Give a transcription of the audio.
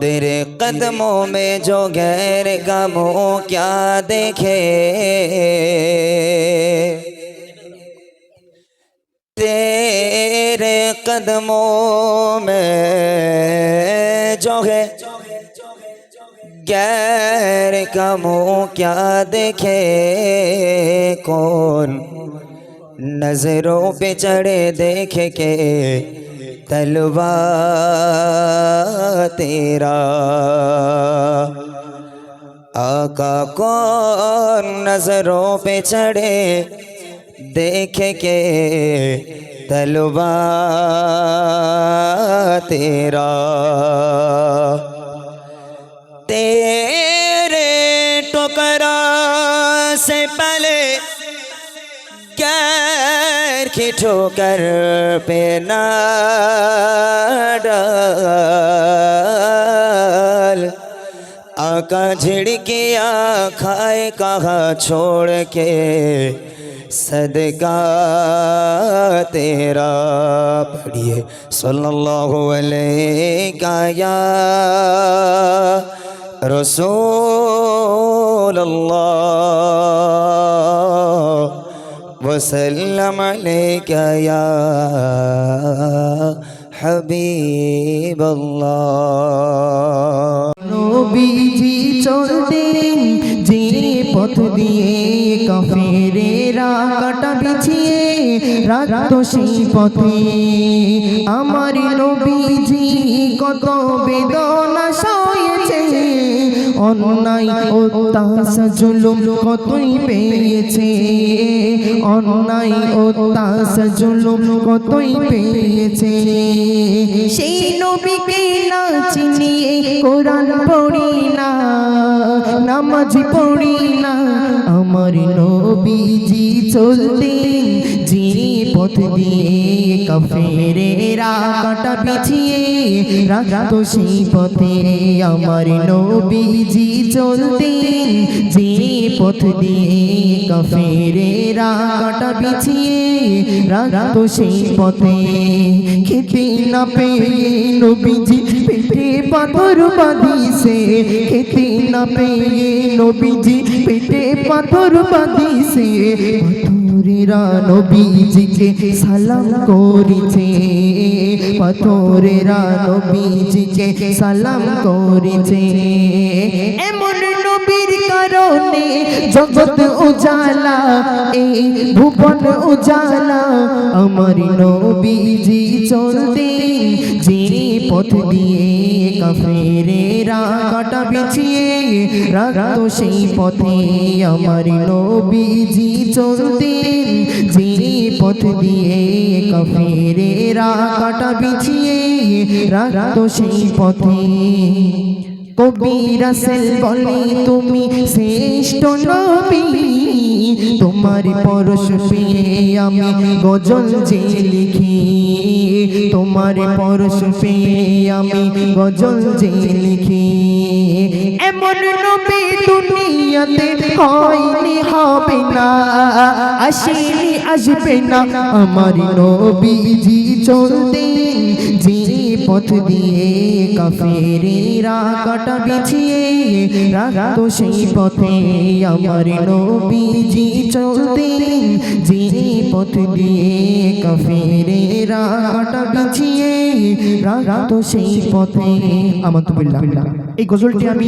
تیرے قدموں میں جو غیر غم ہو کیا دیکھے۔ تیرے قدموں میں جو ہے غیر غم ہو کیا دیکھے۔ کون نظروں پہ چڑھے دیکھ کے تلوار تیرا۔ آقا کون نظروں پہ چڑھے، دیکھے کے تلوہ تیرا۔ تیرے ٹکرا سے پلے گیر کی ٹھوکر پہ نہ کا جھڑکیا کھائے کہاں چھوڑ کے صدقہ تیرا پڑھئے صلی اللہ علیہ کا یا رسول اللہ وسلم علیہ یا حبیب اللہ نبی চলতেন যে পথ দিয়ে কাফেরেরা কাটা বিছিয়ে রাত সেই পথে। আমার নবীজি কত বেদনা সয়েছে জুলুম কতই পেয়েছে, অন্যায় অত্যাস জুলুম কতই পেয়েছে। সেই নবীকে না চিনিয়ে কোরআন পড়ি না নামাজ পড়ি না। আমার নবীজি চলতেন যে পথ দিয়ে কাফেরেরা কাটা পিছিয়ে রাখত, সেই পথে আমার নবীজি চলতেন যে পথ দিয়ে কাফেরেরা কাটা পিছিয়ে রাখত, সেই পথে খেতে না পেয়ে নবীজি পেটে পাথর বাঁধিছে, খেতে না পেয়ে নবীজি পেটে পাথর বাঁধিছে। পাথরেরা নবীজিকে সালাম করিছে, পাথরেরা নবীজিকে সালাম করিছে। এমন নবীর কারণে জগৎ উজালা এই ভুবন উজালা, আমার নবীজি চলতে যে পথ দিয়ে কাফেরেরা কাটা বিছিয়ে রাখতো সেই পথে আমার নবীজি চলতেন। যে পথ দিয়ে কাফেরেরা কাটা বিছিয়ে রাখতো সেই পথে। কবিরা বলে, তুমি শ্রেষ্ঠ নবী, তোমার পরশ পেয়ে আমি গজল যে লিখি। তোমার পরশ আমি গজল যে লিখি। এমন নবী দুনিয়াতে হয়নি, হবে না, আসেনি, আসবে না। আমার নবীজি চলতেন যে পথ দিয়ে কাফেরেরা কাটা বিছিয়ে রাখতো সেই পথে আমার নবীজি চলতেন। যে পথ দিয়ে কাফেরেরা কাটা বিছিয়ে রাখতো সেই পথে। আমার তো এই গজলটি আমি